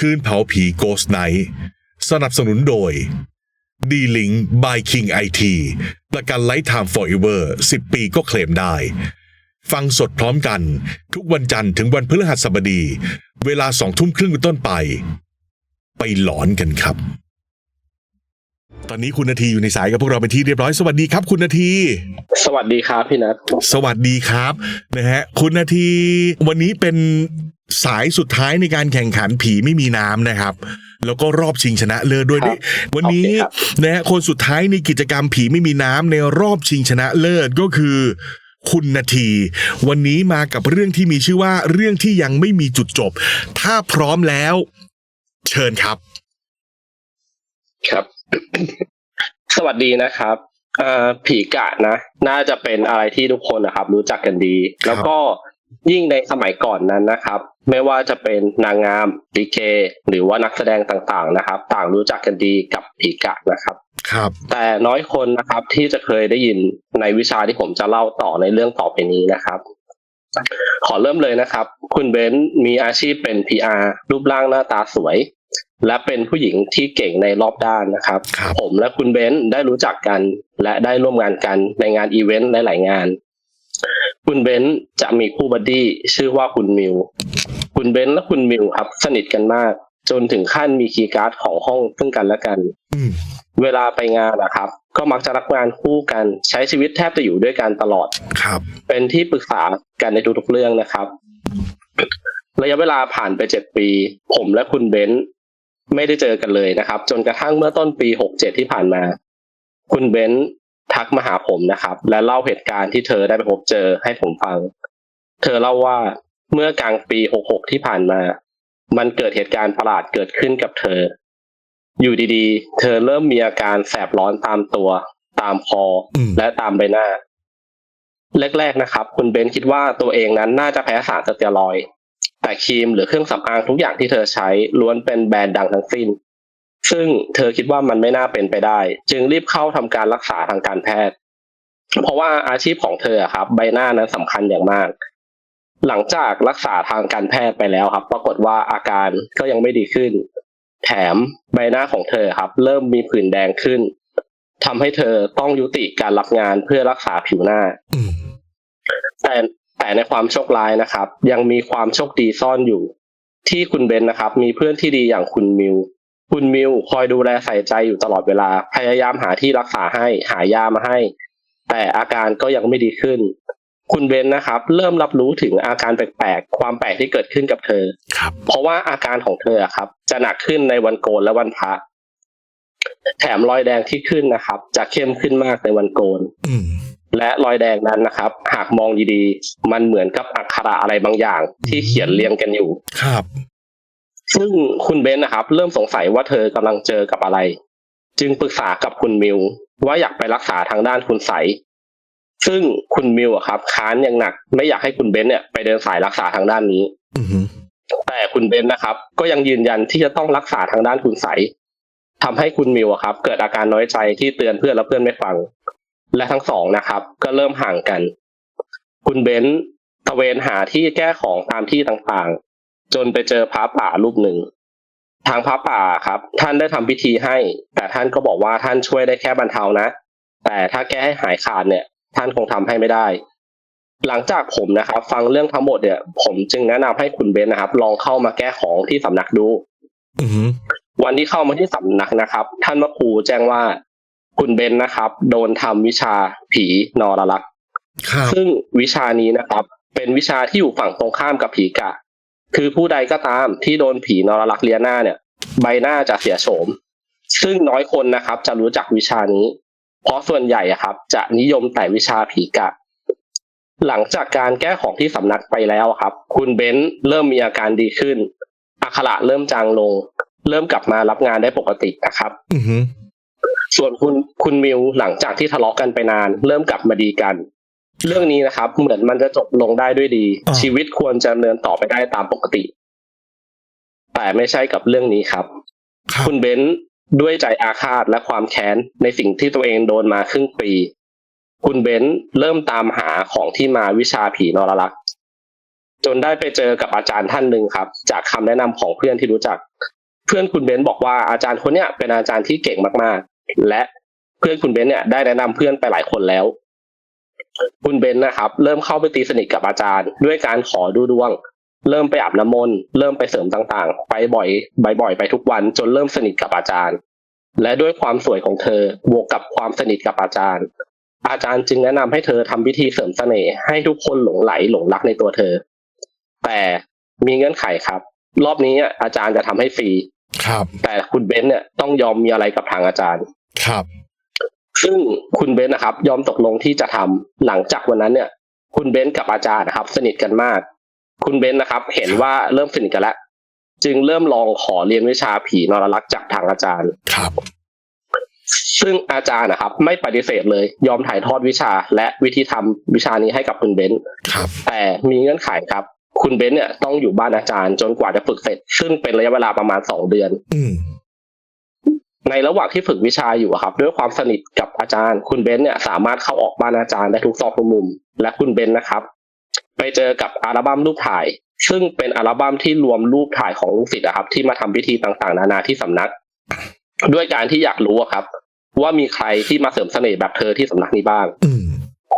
คืนเผาผีโกสไนสนับสนุนโดย d l i n k by King IT ประกันไลฟ์ไทม์ forever 10ปีก็เคลมได้ ฟังสดพร้อมกัน ทุกวันจันทร์ถึงวันพฤหัสบดี เวลาสองทุ่มครึ่งเป็นต้นไป ไปหลอนกันครับ ตอนนี้คุณนาทีอยู่ในสายกับพวกเราเป็นที่เรียบร้อยสวัสดีครับคุณนาที สวัสดีครับพี่นัทสวัสดีครับนะฮะคุณนาทีวันนี้เป็น สายสุดท้ายในการแข่งขันผีไม่มีน้ำนะครับ แล้วก็รอบชิงชนะเลิศด้วยนี่วันนี้นะฮะคนสุดท้ายในกิจกรรมผีไม่มีน้ำในรอบชิงชนะเลิศก็คือคุณนาที วันนี้มากับเรื่องที่มีชื่อว่าเรื่องที่ยังไม่มีจุดจบ ถ้าพร้อมแล้ว เชิญครับ ครับ สวัสดีนะครับเอ่อผีกะนะ น่าจะเป็นอะไรที่ทุกคนนะครับ รู้จักกันดี แล้วก็ยิ่งในสมัยก่อนนั้นนะครับ ไม่ว่าจะเป็นนางงามดีเกหรือว่านักแสดงต่างๆนะครับ ต่างรู้จักกันดีกับผีกะนะครับครับ แต่น้อยคนนะครับที่จะเคยได้ยินในวิชาที่ผมจะเล่าต่อในเรื่องต่อไปนี้นะครับ ขอเริ่มเลยนะครับ คุณเบนซ์มีอาชีพเป็น PR รูปร่างหน้าตาสวย และเป็นผู้หญิงที่เก่งในรอบด้านนะครับครับผมและคุณเบนซ์ได้รู้จักกัน และได้ร่วมงานกันในงานอีเวนต์หลาย ๆ งานคุณเบนซ์จะมีคู่บัดดี้ชื่อว่าคุณมิว คุณเบนซ์และคุณมิวครับ สนิทกันมาก จนถึงขั้นมีคีย์การ์ดของห้องซึ่งกันและกันอืมเวลาไปงานนะครับ ก็มักจะรับงานคู่กันใช้ชีวิตแทบจะอยู่ด้วยกันตลอดครับ เป็นที่ปรึกษากันในทุกๆเรื่องนะครับ ระยะเวลาผ่านไปเจ็ดปี ผมและคุณเบนซ์ไม่ได้เจอกันเลยนะครับ จนกระทั่งเมื่อต้นปีหกเจ็ดที่ผ่านมา คุณเบนซ์ทักมาหาผมนะครับ และเล่าเหตุการณ์ที่เธอได้ไปพบเจอให้ผมฟัง เธอเล่าว่า เมื่อกลางปีหกหกที่ผ่านมา มันเกิดเหตุการณ์ประหลาดเกิดขึ้นกับเธอ อยู่ดีๆ เธอเริ่มมีอาการแสบร้อนตามตัว ตามคออืมและตามใบหน้า แรกๆนะครับ คุณเบนคิดว่าตัวเองนั้นน่าจะแพ้สารสเตียรอยด์แต่ครีมหรือเครื่องสำอางทุกอย่างที่เธอใช้ล้วนเป็นแบรนด์ดังทั้งสิ้น ซึ่งเธอคิดว่ามันไม่น่าเป็นไปได้ จึงรีบเข้าทำการรักษาทางการแพทย์ เพราะว่าอาชีพของเธออะครับ ใบหน้านั้นสำคัญอย่างมาก หลังจากรักษาทางการแพทย์ไปแล้วครับ ปรากฏว่าอาการก็ยังไม่ดีขึ้น แถมใบหน้าของเธอครับ เริ่มมีผื่นแดงขึ้นทำให้เธอต้องยุติการรับงานเพื่อรักษาผิวหน้าอืมแต่แต่ในความโชคร้ายนะครับ ยังมีความโชคดีซ่อนอยู่ ที่คุณเบนนะครับ มีเพื่อนที่ดีอย่างคุณมิวคุณมิวคอยดูแลใส่ใจอยู่ตลอดเวลา พยายามหาที่รักษาให้หายามาให้ แต่อาการก็ยังไม่ดีขึ้น คุณเบนนะครับ เริ่มรับรู้ถึงอาการแปลกๆความแปลกที่เกิดขึ้นกับเธอ ครับ เพราะว่าอาการของเธออะครับ จะหนักขึ้นในวันโกนและวันพระแถมรอยแดงที่ขึ้นนะครับ จะเข้มขึ้นมากในวันโกน อืม และรอยแดงนั้นนะครับ หากมองดีๆ มันเหมือนกับอักขระอะไรบางอย่าง ที่เขียนเรียงกันอยู่ ครับ ซึ่งคุณเบนนะครับ เริ่มสงสัยว่าเธอกำลังเจอกับอะไร จึงปรึกษากับคุณมิวว่าอยากไปรักษาทางด้านคุณใสย ซึ่งคุณมิวอะครับ ค้านอย่างหนัก ไม่อยากให้คุณเบนเนี่ยไปเดินสายรักษาทางด้านนี้อืมแต่คุณเบนนะครับ ก็ยังยืนยันที่จะต้องรักษาทางด้านคุณใสยทำให้คุณมิวอะครับ เกิดอาการน้อยใจที่เตือนเพื่อนแล้วเพื่อนไม่ฟัง และทั้งสองนะครับ ก็เริ่มห่างกัน คุณเบนตะเวนหาที่แก้ของตามที่ต่างๆ จนไปเจอพระป่ารูปหนึ่ง ทางพระป่าครับ ท่านได้ทำพิธีให้ แต่ท่านก็บอกว่าท่านช่วยได้แค่บรรเทานะ แต่ถ้าแก้ให้หายขาดเนี่ย ท่านคงทำให้ไม่ได้ หลังจากผมนะครับ ฟังเรื่องทั้งหมดเนี่ย ผมจึงแนะนำให้คุณเบนนะครับ ลองเข้ามาแก้ของที่สำนักดูอืมวันที่เข้ามาที่สำนักนะครับ ท่านพระครูแจ้งว่าคุณเบนนะครับ โดนทำวิชาผีนรลักษณ์ครับซึ่งวิชานี้นะครับ เป็นวิชาที่อยู่ฝั่งตรงข้ามกับผีกะ คือผู้ใดก็ตามที่โดนผีนรลักษณ์เลียหน้าเนี่ย ใบหน้าจะเสียโฉม ซึ่งน้อยคนนะครับ จะรู้จักวิชานี้ เพราะส่วนใหญ่อะครับ จะนิยมแต่วิชาผีกะ หลังจากการแก้ของที่สำนักไปแล้วครับ คุณเบนซ์เริ่มมีอาการดีขึ้นอักขระเริ่มจางลง เริ่มกลับมารับงานได้ปกตินะครับอืมส่วนคุณคุณมิวหลังจากที่ทะเลาะกันไปนาน เริ่มกลับมาดีกัน เรื่องนี้นะครับ เหมือนมันจะจบลงได้ด้วยดีอ่าชีวิตควรจะดำเนินต่อไปได้ตามปกติ แต่ไม่ใช่กับเรื่องนี้ครับครับคุณเบนซ์ ด้วยใจอาฆาตและความแค้นในสิ่งที่ตัวเองโดนมาครึ่งปี คุณเบนซ์เริ่มตามหาของที่มาวิชาผีนรลักษ์จนได้ไปเจอกับอาจารย์ท่านหนึ่งครับ จากคำแนะนำของเพื่อนที่รู้จัก เพื่อนคุณเบนซ์บอกว่าอาจารย์คนเนี้ยเป็นอาจารย์ที่เก่งมากๆ และเพื่อนคุณเบนซ์เนี่ยได้แนะนำเพื่อนไปหลายคนแล้ว คุณเบนซ์นะครับ เริ่มเข้าไปตีสนิทกับอาจารย์ ด้วยการขอดูดวง เริ่มไปอาบน้ำมนต์เริ่มไปเสริมต่างๆ ไปบ่อยบ่อยๆไปทุกวันจนเริ่มสนิทกับอาจารย์ และด้วยความสวยของเธอบวกกับความสนิทกับอาจารย์ อาจารย์จึงแนะนำให้เธอทำพิธีเสริมเสน่ห์ให้ทุกคนหลงไหลหลงรักในตัวเธอ แต่มีเงื่อนไขครับ รอบนี้อาจารย์จะทำให้ฟรีครับ แต่คุณเบนซ์เนี่ยต้องยอมมีอะไรกับทางอาจารย์ครับ ซึ่งคุณเบนซ์นะครับ ยอมตกลงที่จะทำหลังจากวันนั้นเนี่ย คุณเบนซ์กับอาจารย์นะครับ สนิทกันมาก คุณเบนซ์นะครับ เห็นว่าเริ่มสนิทกันแล้ว จึงเริ่มลองขอเรียนวิชาผีนรลักษ์จากทางอาจารย์ ครับ ซึ่งอาจารย์นะครับ ไม่ปฏิเสธเลย ยอมถ่ายทอดวิชา และวิธีทำวิชานี้ให้กับคุณเบนซ์ครับ แต่มีเงื่อนไขครับ คุณเบนซ์เนี่ยต้องอยู่บ้านอาจารย์จนกว่าจะฝึกเสร็จ ซึ่งเป็นระยะเวลาประมาณสองเดือน อืมในระหว่างที่ฝึกวิชาอยู่อะครับ ด้วยความสนิทกับอาจารย์ คุณเบนซ์เนี่ยสามารถเข้าออกบ้านอาจารย์ได้ทุกซอกทุกมุม และคุณเบนซ์นะครับ ไปเจอกับอัลบั้มรูปถ่าย ซึ่งเป็นอัลบั้มที่รวมรูปถ่ายของลูกศิษย์อะครับ ที่มาทำพิธีต่างๆ นานาที่สำนัก ด้วยการที่อยากรู้อะครับ ว่ามีใครที่มาเสริมเสน่ห์แบบเธอที่สำนักนี้บ้างอืม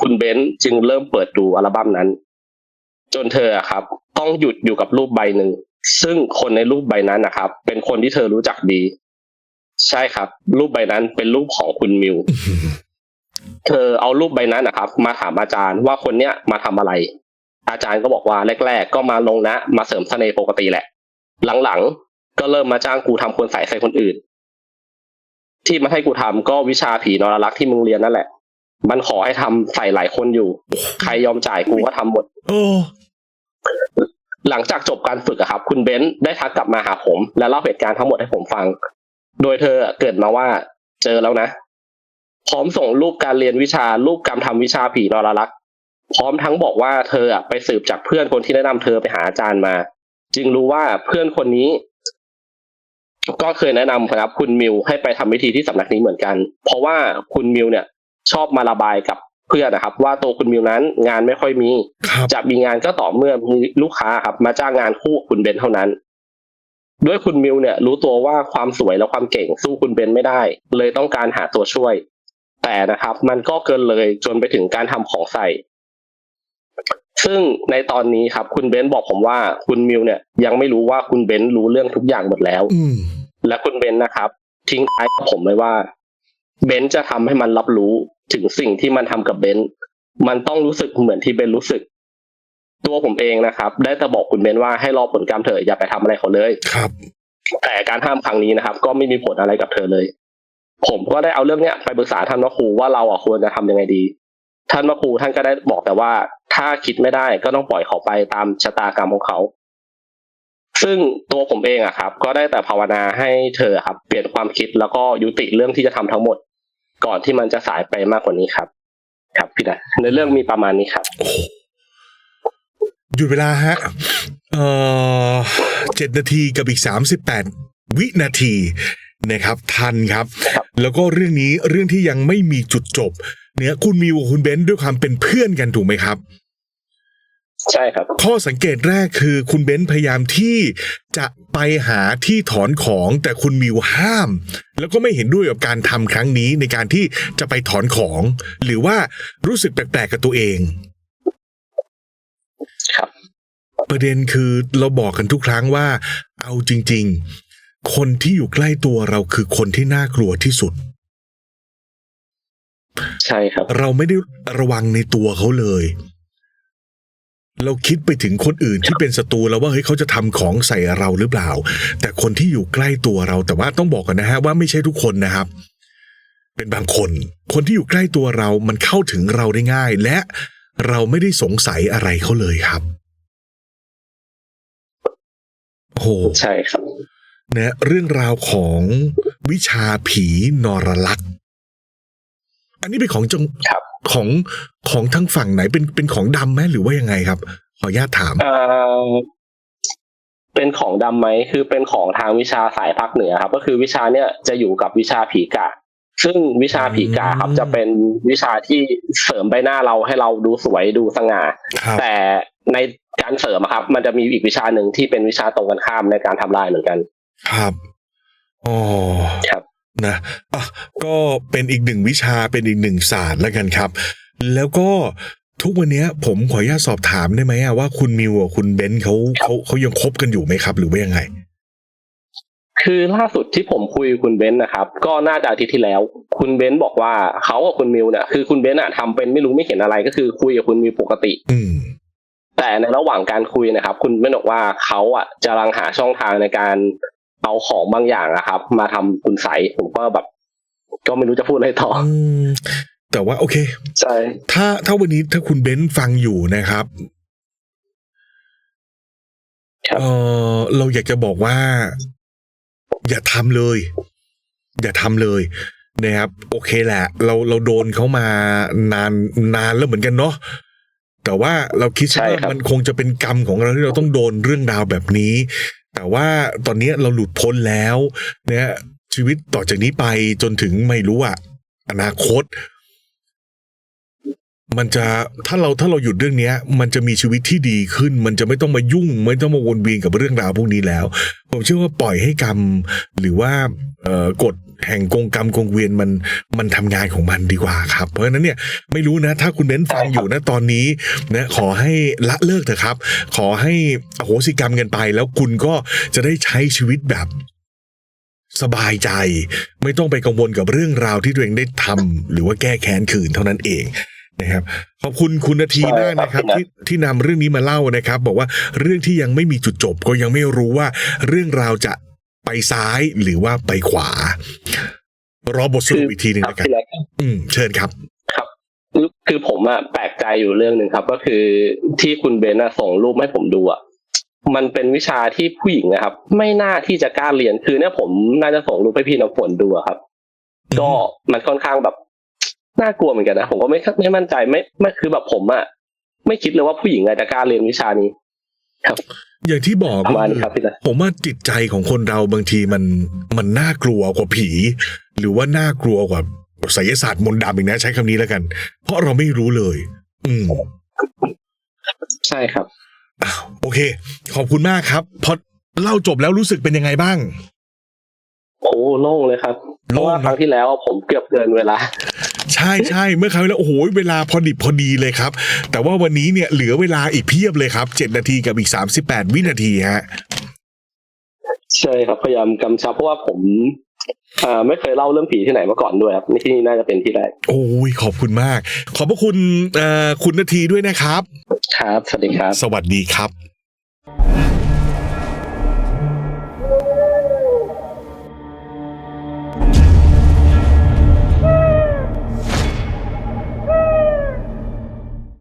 คุณเบนซ์จึงเริ่มเปิดดูอัลบั้มนั้น จนเธออะครับ ต้องหยุดอยู่กับรูปใบหนึ่งซึ่งคนในรูปใบนั้นนะครับ เป็นคนที่เธอรู้จักดี ใช่ครับ รูปใบนั้นเป็นรูปของคุณมิวอืมเธอเอารูปใบนั้นนะครับ มาถามอาจารย์ว่าคนเนี้ยมาทำอะไร อาจารย์ก็บอกว่าแรก ๆ ก็มาลงนะ มาเสริมเสน่ห์ปกติแหละ หลังๆ ก็เริ่มมาจ้างกูทำคนใส่ใส่คนอื่น ที่มาให้กูทำก็วิชาผีนรลักษ์ที่มึงเรียนนั่นแหละ มันขอให้ทำใส่หลายคนอยู่ ใครยอมจ่ายกูก็ทำหมดโอ้หลังจากจบการฝึกอะครับ คุณเบนซ์ได้ทักกลับมาหาผม และเล่าเหตุการณ์ทั้งหมดให้ผมฟัง โดยเธอเกิดมาว่าเจอแล้วนะ พร้อมส่งรูปการเรียนวิชารูปการทำวิชาผีนรลักษ์ พร้อมทั้งบอกว่าเธออะไปสืบจากเพื่อนคนที่แนะนำเธอไปหาอาจารย์มา จึงรู้ว่าเพื่อนคนนี้ ก็เคยแนะนำครับคุณมิวให้ไปทำพิธีที่สำนักนี้เหมือนกัน เพราะว่าคุณมิวเนี่ย ชอบมาระบายกับเพื่อนนะครับ ว่าตัวคุณมิวนั้นงานไม่ค่อยมีครับจะมีงานก็ต่อเมื่อมีลูกค้าครับ มาจ้างงานคู่กับคุณเบนเท่านั้นด้วยคุณมิวเนี่ย รู้ตัวว่าความสวยและความเก่งสู้คุณเบนไม่ได้ เลยต้องการหาตัวช่วย แต่นะครับ มันก็เกินเลยจนไปถึงการทำของใส่ ซึ่งในตอนนี้ครับ คุณเบนบอกผมว่าคุณมิวเนี่ย ยังไม่รู้ว่าคุณเบนรู้เรื่องทุกอย่างหมดแล้ว อืมและคุณเบนนะครับ ทิ้งท้ายกับผมไว้ว่า เบนจะทำให้มันรับรู้ถึงสิ่งที่มันทำกับเบนมันต้องรู้สึกเหมือนที่เบนรู้สึก ตัวผมเองนะครับ ได้แต่บอกคุณเบนว่าให้รอผลกรรมเถอะอย่าไปทำอะไรเขาเลยครับ แต่การห้ามครั้งนี้นะครับ ก็ไม่มีผลอะไรกับเธอเลย ผมก็ได้เอาเรื่องเนี้ยไปปรึกษาท่านพระครูว่าเราอะควรจะทำยังไงดี ท่านพระครูท่านก็ได้บอกแต่ว่า ถ้าคิดไม่ได้ก็ต้องปล่อยเขาไปตามชะตากรรมของเขา ซึ่งตัวผมเองอะครับ ก็ได้แต่ภาวนาให้เธอครับ เปลี่ยนความคิดแล้วก็ยุติเรื่องที่จะทำทั้งหมด ก่อนที่มันจะสายไปมากกว่านี้ครับ ครับพี่ดาในเรื่องมีประมาณนี้ครับโอ้โหหยุดเวลาฮะ เอ่อเจ็ดนาทีกับอีกสามสิบแปดวินาทีนะครับ ทันครับครับ แล้วก็เรื่องนี้เรื่องที่ยังไม่มีจุดจบ เนี่ยคุณมิวกับคุณเบนซ์ด้วยความเป็นเพื่อนกันถูกไหมครับ ใช่ครับ ข้อสังเกตแรกคือคุณเบนซ์พยายามที่จะไปหาที่ถอนของแต่คุณมิวห้าม แล้วก็ไม่เห็นด้วยกับการทำครั้งนี้ในการที่จะไปถอนของ หรือว่ารู้สึกแปลกๆกับตัวเองครับประเด็นคือเราบอกกันทุกครั้งว่า เอาจริง ๆ คนที่อยู่ใกล้ตัวเราคือคนที่น่ากลัวที่สุด ใช่ครับ เราไม่ได้ระวังในตัวเขาเลย เราคิดไปถึงคนอื่นที่เป็นศัตรูแล้วว่าเฮ้ยเขาจะทำของใส่เราหรือเปล่า แต่คนที่อยู่ใกล้ตัวเรา แต่ว่าต้องบอกกันนะฮะว่าไม่ใช่ทุกคนนะครับ เป็นบางคน คนที่อยู่ใกล้ตัวเรามันเข้าถึงเราได้ง่าย และเราไม่ได้สงสัยอะไรเขาเลยครับโอ้โหใช่ครับนะเรื่องราวของวิชาผีนรลักษ์อันนี้เป็นของจังครับ ของของทางฝั่งไหนเป็นเป็นของดำไหมหรือว่ายังไงครับ ขออนุญาตถาม เอ่อเป็นของดำไหมคือเป็นของทางวิชาสายภาคเหนือครับ ก็คือวิชาเนี้ยจะอยู่กับวิชาผีกะ ซึ่งวิชาผีกะครับอืมจะเป็นวิชาที่เสริมใบหน้าเราให้เราดูสวยดูสง่า ครับแต่ในการเสริมอะครับ มันจะมีอีกวิชาหนึ่งที่เป็นวิชาตรงกันข้ามในการทำลายเหมือนกัน ครับอ๋อครับ นะอะก็เป็นอีกหนึ่งวิชาเป็นอีกหนึ่งศาสตร์แล้วกันครับ แล้วก็ทุกวันเนี้ยผมขออนุญาตสอบถามได้ไหมอะว่าคุณมิวกับคุณเบนซ์เขาเขาเขายังคบกันอยู่ไหมครับ หรือว่ายังไง คือล่าสุดที่ผมคุยกับคุณเบนซ์นะครับ ก็น่าจะอาทิตย์ที่แล้ว คุณเบนซ์บอกว่าเขากับคุณมิวเนี่ยคือคุณเบนซ์อะทำเป็นไม่รู้ไม่เห็นอะไรก็คือคุยกับคุณมิวปกติ อืมแต่ในระหว่างการคุยนะครับ คุณเบนซ์บอกว่าเขาอะจะรังหาช่องทางในการ เอาของบางอย่างนะครับ มาทำคุณใสยผมก็แบบ ก็ไม่รู้จะพูดอะไรต่ออืมแต่ว่าโอเคใช่ถ้าถ้าวันนี้ถ้าคุณเบนซ์ฟังอยู่นะครับครับเออเราอยากจะบอกว่า อย่าทำเลย อย่าทำเลยนะครับ โอเคแหละ เราเราโดนเขามานานนานแล้วเหมือนกันเนาะแต่ว่าเราคิดใช่ว่าครับมันคงจะเป็นกรรมของเราที่เราต้องโดนเรื่องราวแบบนี้ แต่ว่าตอนนี้เราหลุดพ้นแล้วเนี่ยชีวิตต่อจากนี้ไปจนถึงไม่รู้อะอนาคต มันจะถ้าเราถ้าเราหยุดเรื่องเนี้ย มันจะมีชีวิตที่ดีขึ้น มันจะไม่ต้องมายุ่ง ไม่ต้องมาวนเวียนกับเรื่องราวพวกนี้แล้ว ผมเชื่อว่าปล่อยให้กรรม หรือว่ากฎแห่งกงกรรมกงเวียนมันมันทำงานของมันดีกว่าครับ เพราะฉะนั้นเนี่ยไม่รู้นะ ถ้าคุณเน้นฟังอยู่นะตอนนี้นะขอให้ละเลิกเถอะครับ ขอให้อโหสิกรรมกันไป แล้วคุณก็จะได้ใช้ชีวิตแบบสบายใจ ไม่ต้องไปกังวลกับเรื่องราวที่ตัวเองได้ทำหรือว่าแก้แค้นคืนเท่านั้นเอง นะครับขอบคุณคุณนาทีมากนะครับที่ที่นำเรื่องนี้มาเล่านะครับ บอกว่าเรื่องที่ยังไม่มีจุดจบก็ยังไม่รู้ว่า เรื่องราวจะไปซ้ายหรือว่าไปขวา รอบทสรุปอีกทีหนึ่งครับนะครับพี่เล็กอืม เชิญครับคือคือผมอะแปลกใจอยู่เรื่องหนึ่งครับ ก็คือที่คุณเบนซ์อะส่งรูปให้ผมดูอะมันเป็นวิชาที่ผู้หญิงนะครับ ไม่น่าที่จะกล้าเรียนคือเนี่ยผมน่าจะส่งรูปให้พี่น้ำฝนดูอะครับ ก็มันค่อนข้างแบบ น่ากลัวเหมือนกันนะผมก็ไม่ไม่มั่นใจไม่ไม่คือแบบผมอะไม่คิดเลยว่าผู้หญิงอะจะกล้าเรียนวิชานี้อย่างที่บอกประมาณนี้ครับพี่เล็กผมว่าจิตใจของคนเราบางทีมันมันน่ากลัวกว่าผี หรือว่าน่ากลัวกว่าไสยศาสตร์มนต์ดำอีกนะใช้คำนี้แล้วกัน เพราะเราไม่รู้เลย อืมใช่ครับอ้าวโอเค ขอบคุณมากครับ พอเล่าจบแล้วรู้สึกเป็นยังไงบ้าง โอ้โล่งเลยครับ เพโล่ราะงว่านะครั้งที่แล้วผมเกือบเกินเวลา ใช่ใช่เมื่อคราวที่แล้วโอ้โหเวลาพอดิบพอดีเลยครับ แต่ว่าวันนี้เนี่ยเหลือเวลาอีกเพียบเลยครับเจ็ดนาทีกับอีกสามสิบแปดวินาทีฮะใช่ครับพยายามกำชับเพราะว่าผมอ่าไม่เคยเล่าเรื่องผีที่ไหนมาก่อนด้วยครับนี่ที่นี่น่าจะเป็นที่แรกโอ้ยขอบคุณมาก ขอบพระคุณเอ่อคุณนาทีด้วยนะครับ ครับ สวัสดีครับ สวัสดีครับ